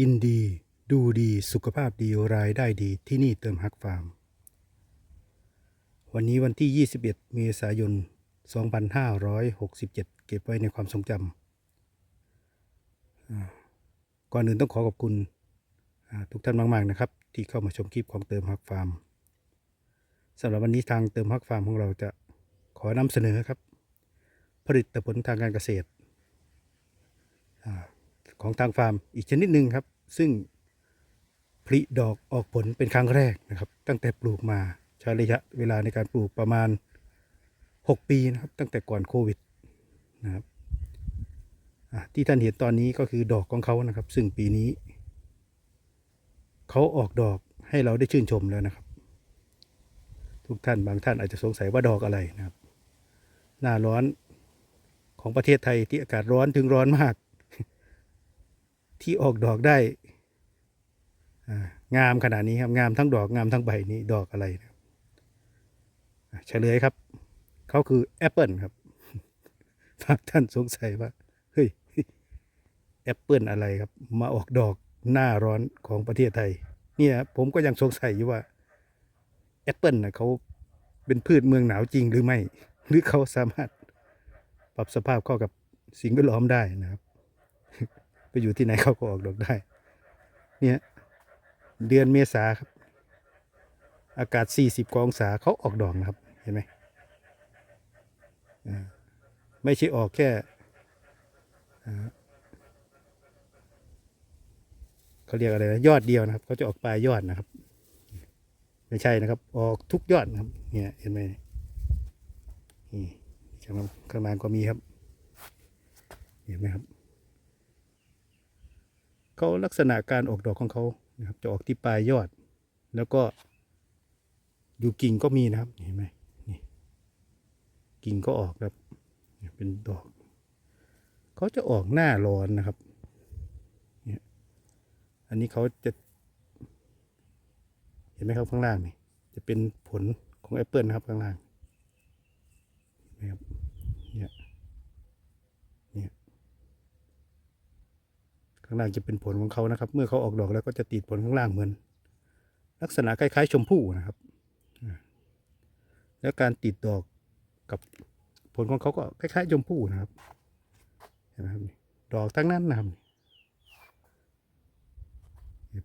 กินดี ดูดีสุขภาพดีรายได้ดีที่นี่เติมฮักฟาร์ม วันนี้วันที่ 21 เมษายน 2567 เก็บไว้ในความทรงจำก่อนอื่นต้องขอขอบคุณอ่าทุกท่านมาก ๆ นะครับ ที่เข้ามาชมคลิปของเติมฮักฟาร์มสำหรับวันนี้ทางเติมฮักฟาร์มของเราจะขอนำเสนอครับ ผลิตผลทางการเกษตรอา ของทางฟาร์มอีกชนิดหนึ่งครับ ซึ่งผลิดอกออกผลเป็นครั้งแรกนะครับ ตั้งแต่ปลูกมาใช้ระยะเวลาในการปลูกประมาณ 6 ปีนะครับ ตั้งแต่ก่อนโควิดนะครับที่ท่านเห็นตอนนี้ก็คือดอกของเขานะครับ ซึ่งปีนี้เขาออกดอกให้เราได้ชื่นชมแล้วนะครับ ทุกท่านบางท่านอาจจะสงสัยว่าดอกอะไรนะครับ หน้าร้อนของประเทศไทยที่อากาศร้อนถึงร้อนมาก ที่ออกดอกได้องามขนาดนี้ครับ งามทั้งดอกงามทั้งใบนี้ดอกอะไรนะเฉลยครับเขาคือแอปเปิลครับถ้าท่านสงสัยว่า เฮ้ยแอปเปิลอะไรครับ มาออกดอกหน้าร้อนของประเทศไทย เนี่ยผมก็ยังสงสัยอยู่ว่าแอปเปิลนะเขาเป็นพืชเมืองหนาวจริงหรือไม่ หรือเขาสามารถปรับสภาพเข้ากับสิ่งแวดล้อมได้นะครับ ไปอยู่ที่ไหนเขาก็ออกดอกได้ เนี่ยเดือนเมษาครับ อากาศ 40กว่าองศาเขาออกดอกนะครับ เห็นไหมไม่ใช่ออกแค่เขาเรียกอะไรนะยอดเดียวนะครับเขาจะออกปลายยอดนะครับ ไม่ใช่นะครับ ออกทุกยอดนะครับ เนี่ยเห็นไหมนี่ข้างล่างข้างล่างก็มีครับ เห็นไหมครับ เขาลักษณะการออกดอกของเขานะครับ จะออกที่ปลายยอด แล้วก็อยู่กิ่งก็มีนะครับเห็นไหมนี่กิ่งก็ออกครับเป็นดอกเขาจะออกหน้าร้อนนะครับเนี่ยอันนี้เขาจะ เห็นไหมครับข้างล่างนี่จะเป็นผลของแอปเปิลนะครับข้างล่างเห็นไหมครับ เนี่ย เนี่ย ข้างล่างจะเป็นผลของเขานะครับ เมื่อเขาออกดอกแล้วก็จะติดผลข้างล่างเหมือน ลักษณะคล้ายๆ ชมพู่นะครับ แล้วการติดดอกกับผลของเขาก็คล้ายๆชมพู่นะครับเห็นไหมครับดอกทั้งนั้นนะครับ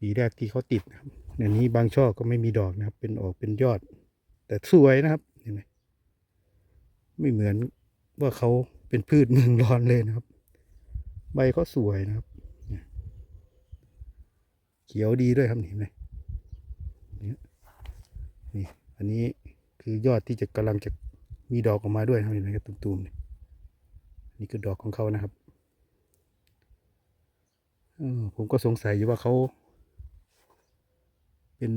ปีแรกที่เขาติดนะครับในนี้บางช่อก็ไม่มีดอกนะครับ เป็นออกเป็นยอด แต่สวยนะครับเห็นไหมไม่เหมือนว่าเขาเป็นพืชเมืองร้อนเลยนะครับ ใบเขาสวยนะครับ เขียวดีด้วยครับเห็นไหมเนี่ยนี่ อันนี้คือยอดที่จะกำลังจะมีดอกออกมาด้วยครับเห็นไหมครับตุ่มๆเนี่ยนี่คือดอกของเขานะครับออผมก็สงสัยอยู่ว่าเขา เป็น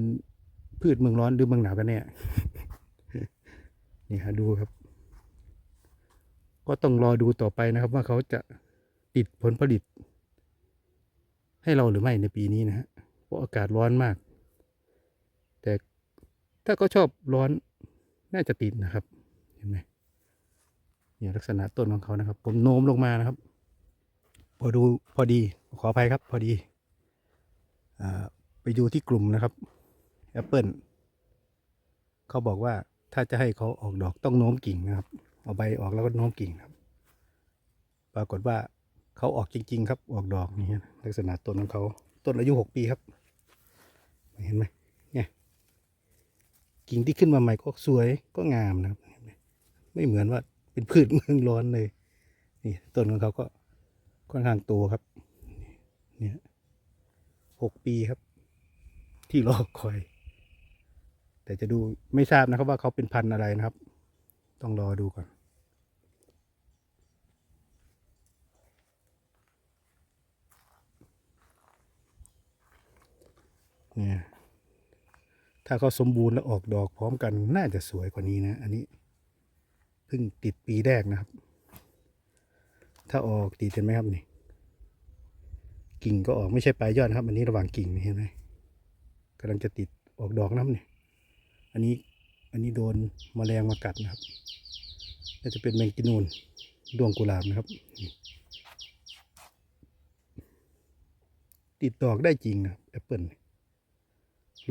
พืชเมืองร้อนหรือเมืองหนาวกันเนี่ยนี่ฮะดูครับ ก็ต้องรอดูต่อไปนะครับ ว่าเขาจะติดผลผลิต ให้เราหรือไม่ในปีนี้นะฮะ เพราะอากาศร้อนมาก แต่ถ้าเขาชอบร้อนน่าจะติดนะครับ เห็นไหมเนี่ยลักษณะต้นของเขานะครับ ผมโน้มลงมานะครับ พอดูพอดีขออภัยครับ พอดีอไปดูที่กลุ่มนะครับแอปเปิลเขาบอกว่าถ้าจะให้เขาออกดอกต้องโน้มกิ่งนะครับ เอาใบออกแล้วก็โน้มกิ่งครับ ปรากฏว่าเขาออกจริง ๆ ครับออกดอกนี่ฮะลักษณะต้นของเขาต้นอายุหกปีครับ เห็นไหมเนี่ยกิ่งที่ขึ้นมาใหม่ก็สวยก็งามนะครับไมไม่เหมือนว่าเป็นพืชเมืองร้อนเลย นี่ต้นของเขาก็ค่อนข้างโตครับ เนี่ยหกปีครับ ที่รอคอย แต่จะดูไม่ทราบนะครับว่าเขาเป็นพันธุ์อะไรนะครับ ต้องรอดูก่อนเนี่ย ถ้าเขาสมบูรณ์แล้วออกดอกพร้อมกันน่าจะสวยกว่านี้นะ อันนี้เพิ่งติดปีแรกนะครับ ถ้าออกติดเห็นไหมครับนี่ กิ่งก็ออกไม่ใช่ปลายยอดนะครับ อันนี้ระหว่างกิ่งเห็นไหมกำลังจะติดออกดอกน้ำเนี่ยอันนี้อันนี้โดนแมลงมากัดนะครับน่าจะเป็นแมงกินูนดวงกุหลาบนะครับ ติดดอกได้จริงนะแอปเปิล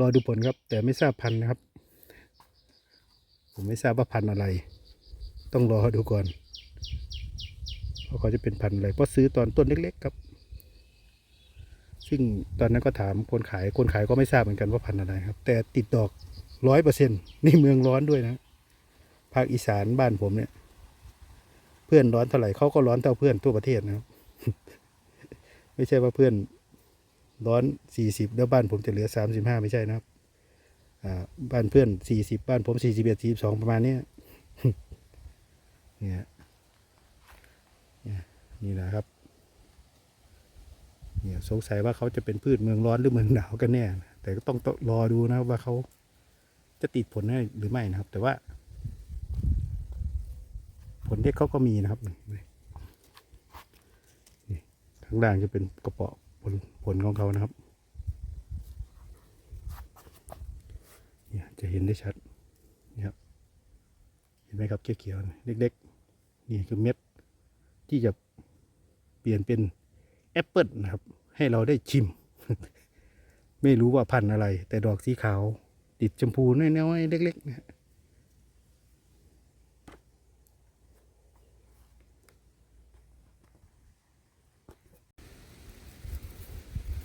รอดูผลครับ แต่ไม่ทราบพันธุ์นะครับ ผมไม่ทราบว่าพันธุ์อะไร ต้องรอดูก่อนว่าเขาจะเป็นพันธุ์อะไรเพราะซื้อตอนต้นเล็ก ๆ ครับ ซึ่งตอนนั้นก็ถามคนขายคนขายก็ไม่ทราบเหมือนกันว่าพันธุ์อะไรครับ แต่ติดดอกร้อยเปอร์เซ็นต์ในเมืองร้อนด้วยนะภาคอีสานบ้านผมเนี่ย เพื่อนร้อนเท่าไหร่เขาก็ร้อนเท่าเพื่อนทั่วประเทศนะครับ ไม่ใช่ว่าเพื่อน ร้อนสี่สิบแล้วบ้านผมจะเหลือสามสิบห้าไม่ใช่นะครับ อ่า บ้านเพื่อนสี่สิบบ้านผมสี่สิบเอ็ดสี่สองประมาณนี้เนี่ยนี่นะครับ เนี่ยสงสัยว่าเขาจะเป็นพืชเมืองร้อนหรือเมืองหนาวกันแน่ แต่ก็ต้องรอดูนะว่าเขาจะติดผลให้หรือไม่นะครับ แต่ว่า ผลเล็กเขาก็มีนะครับข้างล่างจะเป็นกระเปาะผ ลผลของเขานะครับเนี่ยจะเห็นได้ชัดนี่ครับเห็นไหมครับเขียวๆเล็กๆนี่คือเม็ดที่จะเปลี่ยนเป็นแอปเปิลนะครับ ให้เราได้ชิม ไม่รู้ว่าพันธุ์อะไร แต่ดอกสีขาว ติดชมพูน้อยๆเล็กๆนะฮะ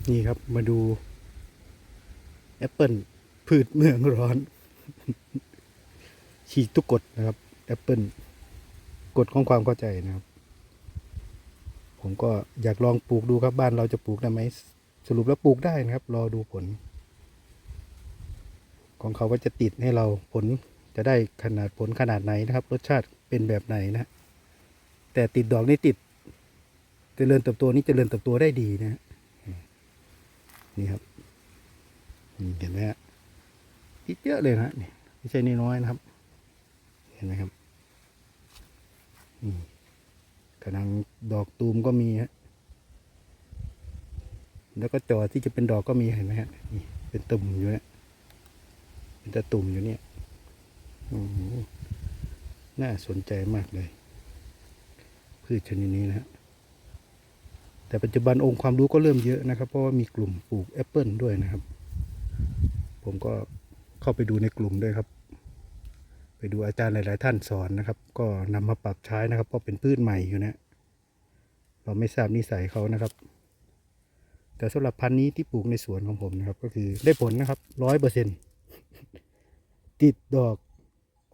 นี่ครับมาดูแอปเปิลพืชเมืองร้อน ฉีกทุกกฎนะครับแอปเปิลกฎของความเข้าใจนะครับ ผมก็อยากลองปลูกดูครับบ้านเราจะปลูกได้ไหมสรุปแล้วปลูกได้นะครับ รอดูผล ของเขาว่าจะติดให้เราผลจะได้ขนาดผลขนาดไหนนะครับ รสชาติเป็นแบบไหนนะ แต่ติดดอกนี่ติดเจริญเติบโตนี่เจริญเติบโตได้ดีนะฮะ นี่ครับนี่เห็นไหมฮะติดเยอะเลยนะนี่ไม่ใช่น้อยๆนะครับ เห็นไหมครับนี่กำลังดอกตูมก็มีฮะแล้วก็จอที่จะเป็นดอกก็มีเห็นไหมฮะนี่เป็นตุ่มอยู่เนี่ยเป็นตะตุ่มอยู่เนี่ยโอ้โหน่าสนใจมากเลย พืชชนิดนี้นะฮะ แต่ปัจจุบันองค์ความรู้ก็เริ่มเยอะนะครับ เพราะว่ามีกลุ่มปลูกแอปเปิลด้วยนะครับ ผมก็เข้าไปดูในกลุ่มด้วยครับ ไปดูอาจารย์หลาย ๆ ท่านสอนนะครับ ก็นำมาปรับใช้นะครับ เพราะเป็นพืชใหม่อยู่นะเราไม่ทราบนิสัยเขานะครับ แต่สำหรับพันธุ์นี้ที่ปลูกในสวนของผมนะครับ ก็คือได้ผลนะครับร้อยเปอร์เซ็นติดดอก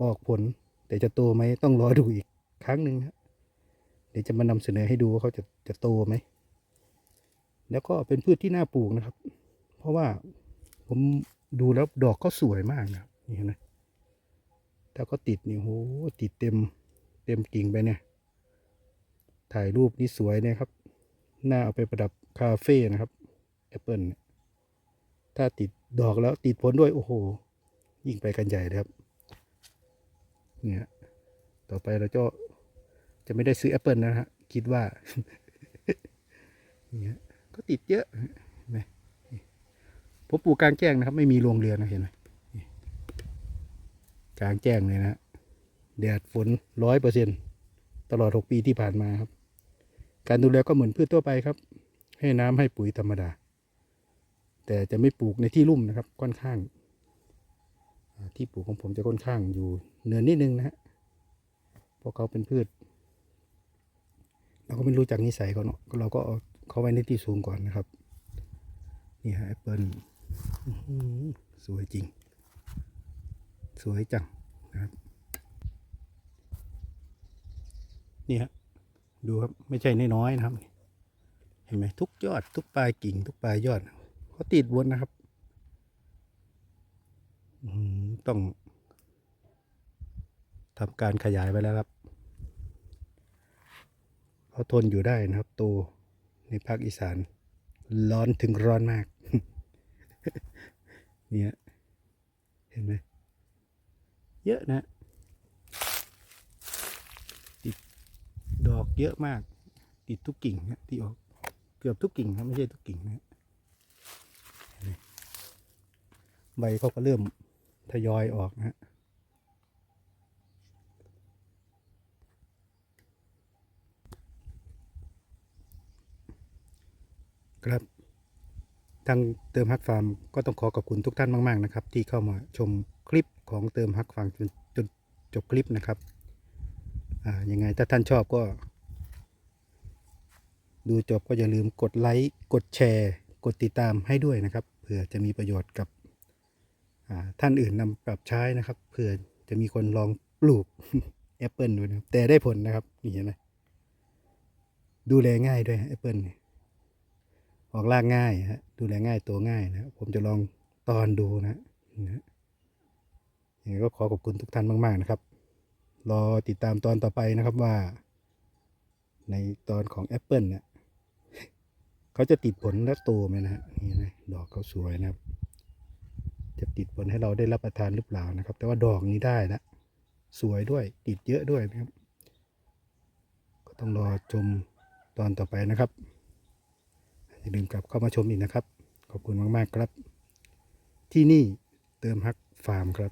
ออกผล แต่จะโตไหมต้องรอดูอีกครั้งหนึ่งนะเดี๋ยวจะมานำเสนอให้ดูว่าเขาจะจะโตไหม แล้วก็เป็นพืชที่น่าปลูกนะครับ เพราะว่าผมดูแล้วดอกก็สวยมากนะนี่เห็นไหมถ้าก็ติดนี่โหติดเต็มเต็มกิ่งไปเนี่ย ถ่ายรูปนี่สวยเนี่ยครับน่าเอาไปประดับคาเฟ่นะครับแอปเปิลถ้าติดดอกแล้วติดผลด้วยโอ้โห ยิ่งไปกันใหญ่เลยครับ เนี่ยต่อไปเราจะจะไม่ได้ซื้อแอปเปิลนะฮะคิดว่าเนี่ย ก็ติดเยอะเห็นไหมผมปลูกกลางแจ้งนะครับ ไม่มีโรงเรือนนะเห็นไหมกลางแจ้งเลยนะแดดฝนร้อยเปอร์เซ็นตลอดหกปีที่ผ่านมาครับ การดูแลก็เหมือนพืชทั่วไปครับ ให้น้ำให้ปุ๋ยธรรมดา แต่จะไม่ปลูกในที่ลุ่มนะครับค่อนข้าง ที่ปลูกของผมจะค่อนข้างอยู่เนินนิดนึงนะฮะเพราะเขาเป็นพืช เราก็ไม่รู้จักนิสัยเขาเนาะเราก็เอา เขาไว้ในที่สูงก่อนนะครับ นี่ฮะแอปเปิลสวยจริง สวยจังนะครับ นี่ฮะดูครับไม่ใช่น้อยๆนะครับ เห็นไหมทุกยอด ทุกปลายกิ่ง ทุกปลายยอดเขาติดวนนะครับต้องทำการขยายไปแล้วครับเขาทนอยู่ได้นะครับโต ในภาคอีสาน ร้อนถึงร้อนมาก เนี่ยเห็นไหมเยอะนะติดดอกเยอะมาก ติดทุกกิ่งนะที่ออกเกือบทุกกิ่งครับไม่ใช่ทุกกิ่งนะใบเขาก็เริ่มทยอยออกนะ ครับทางเติมฮักฟาร์มก็ต้องขอขอบคุณทุกท่านมาก ๆ นะครับ ที่เข้ามาชมคลิปของเติมฮักฟาร์มจนจนจบคลิปนะครับอ่ายังไงถ้าท่านชอบก็ ดูจบก็อย่าลืมกดไลค์กดแชร์ กดติดตามให้ด้วยนะครับเผื่อจะมีประโยชน์กับท่านอื่นนำปรับใช้นะครับเผื่อจะมีคนลองปลูกแอปเปิลดูนะครับแต่ได้ผลนะครับนี่เห็นไหมดูแลง่ายด้วยแอปเปิลเนี่ย ออกรากง่ายฮะดูแลง่ายตัวง่ายนะผมจะลองตอนดูนะนะยังไงก็ขอขอบคุณทุกท่านมาก ๆ นะครับ รอติดตามตอนต่อไปนะครับว่า ในตอนของแอปเปิลเนี่ยเขาจะติดผลและโตไหมนะฮะนี่นะดอกเขาสวยนะครับ จะติดผลให้เราได้รับประทานหรือเปล่านะครับ แต่ว่าดอกนี้ได้ล้วสวยด้วยติดเยอะด้วยนะครับ ก็ต้องรอชมตอนต่อไปนะครับ อย่าลืมกลับเข้ามาชมอีกนะครับ ขอบคุณมาก ๆ ครับ ที่นี่เติมฮักฟาร์มครับ